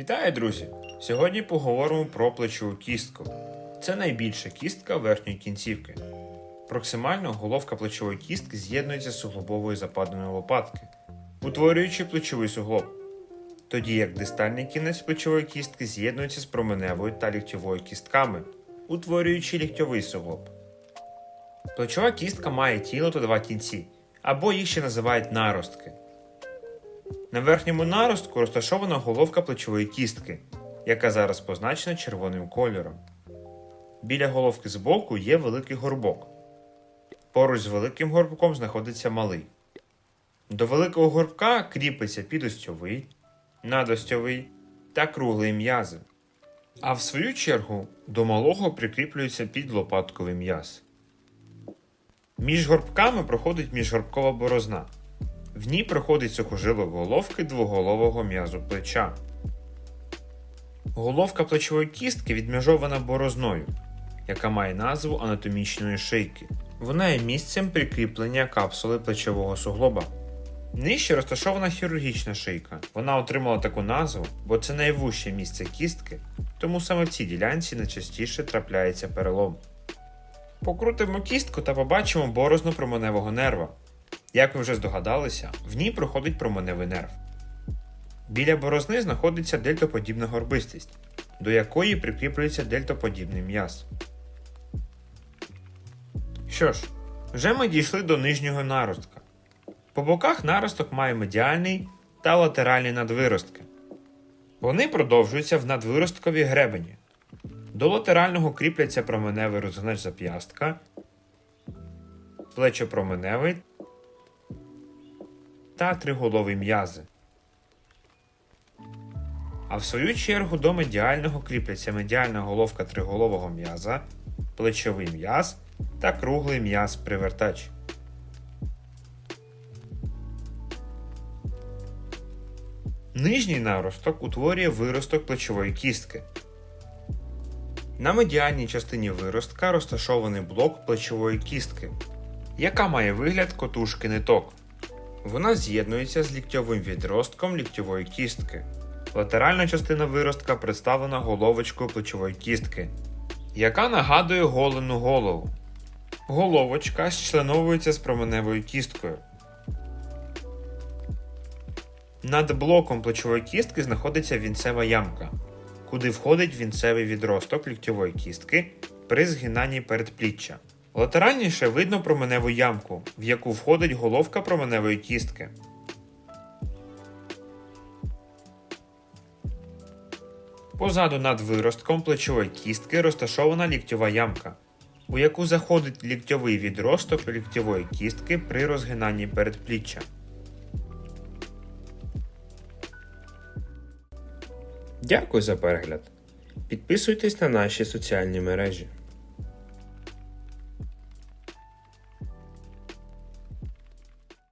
Вітаю, друзі! Сьогодні поговоримо про плечову кістку. Це найбільша кістка верхньої кінцівки. Проксимально головка плечової кістки з'єднується з суглобовою западиною лопатки, утворюючи плечовий суглоб. Тоді як дистальний кінець плечової кістки з'єднується з променевою та ліктьовою кістками, утворюючи ліктьовий суглоб. Плечова кістка має тіло та два кінці, або їх ще називають наростки. На верхньому наростку розташована головка плечової кістки, яка зараз позначена червоним кольором. Біля головки збоку є великий горбок. Поруч з великим горбком знаходиться малий. До великого горбка кріпиться підостьовий, надостьовий та круглий м'язи. А в свою чергу до малого прикріплюється підлопатковий м'яз. Між горбками проходить міжгорбкова борозна. В ній проходить сухожилок головки двоголового м'язу плеча. Головка плечової кістки відмежована борозною, яка має назву анатомічної шийки. Вона є місцем прикріплення капсули плечового суглоба. Нижче розташована хірургічна шийка. Вона отримала таку назву, бо це найвужче місце кістки, тому саме в цій ділянці найчастіше трапляється перелом. Покрутимо кістку та побачимо борозну променевого нерва. Як ви вже здогадалися, в ній проходить променевий нерв. Біля борозни знаходиться дельтоподібна горбистість, до якої прикріплюється дельтоподібний м'яз. Що ж, вже ми дійшли до нижнього наростка. По боках наросток має медіальний та латеральний надвиростки. Вони продовжуються в надвиростковій гребені. До латерального кріпляться променевий розгнач зап'ястка, плечопроменевий та триголовий м'язи. А в свою чергу до медіального кріпляться медіальна головка триголового м'яза, плечовий м'яз та круглий м'яз привертач. Нижній наросток утворює виросток плечової кістки. На медіальній частині виростка розташований блок плечової кістки, яка має вигляд котушки ниток. Вона з'єднується з ліктьовим відростком ліктьової кістки. Латеральна частина виростка представлена головочкою плечової кістки, яка нагадує голену голову. Головочка зчленовується з променевою кісткою. Над блоком плечової кістки знаходиться вінцева ямка, куди входить вінцевий відросток ліктьової кістки при згинанні передпліччя. Латеральніше видно променеву ямку, в яку входить головка променевої кістки. Позаду над виростком плечової кістки розташована ліктьова ямка, у яку заходить ліктьовий відросток ліктьової кістки при розгинанні передпліччя. Дякую за перегляд. Підписуйтесь на наші соціальні мережі.